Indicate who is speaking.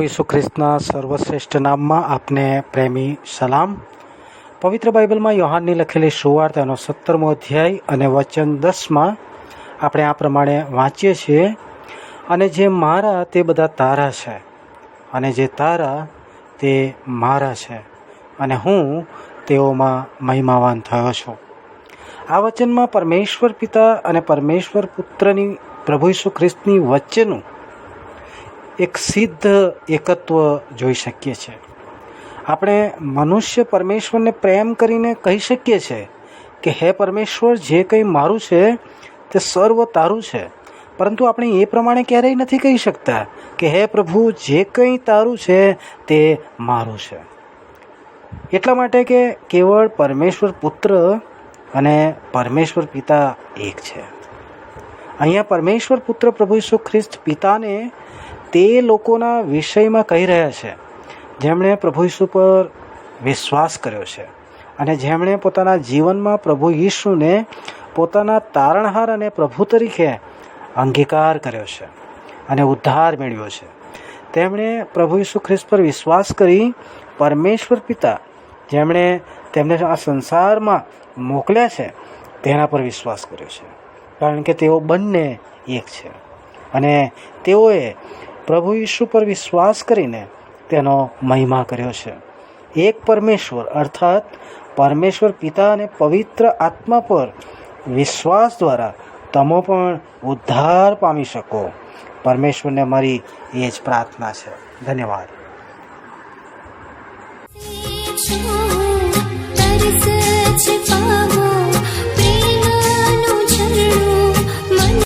Speaker 1: પ્રભુ ઈસુ ખ્રિસ્તના સર્વશ્રેષ્ઠ નામમાં આપને પ્રેમી સલામ. પવિત્ર બાઇબલમાં યોહાનની લખેલી સુવાર્ત એનો સત્તરમો અધ્યાય અને વચન દસમાં આપણે આ પ્રમાણે વાંચીએ છીએ, અને જે મારા તે બધા તારા છે, અને જે તારા તે મારા છે, અને હું તેઓમાં મહિમાવાન થયો છું. આ વચનમાં પરમેશ્વર પિતા અને પરમેશ્વર પુત્રની પ્રભુ ઈસુ ખ્રિસ્તની વચ્ચેનું એક સિદ્ધ એકત્વ જોઈ શકીએ છીએ. આપણે મનુષ્ય પરમેશ્વરને પ્રેમ કરીને કહી શકીએ છીએ કે, હે પરમેશ્વર, જે કંઈ મારું છે તે સર્વ તારું છે. પરંતુ આપણે એ પ્રમાણે ક્યારેય નથી કહી શકતા કે, હે પ્રભુ, જે કંઈ તારું છે તે મારું છે. એટલા માટે કે કેવળ પરમેશ્વર પુત્ર અને પરમેશ્વર પિતા એક છે. અહીંયા પરમેશ્વર પુત્ર પ્રભુ ઈસુ ખ્રિસ્ત પિતાને તે લોકોના વિષયમાં કહી રહ્યા છે, જેમણે પ્રભુ ઈસુ પર વિશ્વાસ કર્યો છે અને જેમણે પોતાના જીવનમાં પ્રભુ ઈસુને પોતાના તારણહાર અને પ્રભુ તરીકે અંગીકાર કર્યો છે અને ઉદ્ધાર મેળવ્યો છે. તેમણે પ્રભુ ઈસુ ખ્રિસ્ત પર વિશ્વાસ કરી પરમેશ્વર પિતા જેમણે તેમને આ સંસારમાં મોકલ્યા છે, તેના પર વિશ્વાસ કર્યો છે. કારણ કે તેઓ બંને એક છે અને તેઓએ પ્રભુ ઈસુ પર વિશ્વાસ કરીને તેનો મહિમા કર્યો છે. એક પરમેશ્વર, અર્થાત પરમેશ્વર પિતા અને પવિત્ર આત્મા પર વિશ્વાસ દ્વારા તમે પણ ઉદ્ધાર પામી શકો. પરમેશ્વરને મારી એ જ પ્રાર્થના છે. ધન્યવાદ.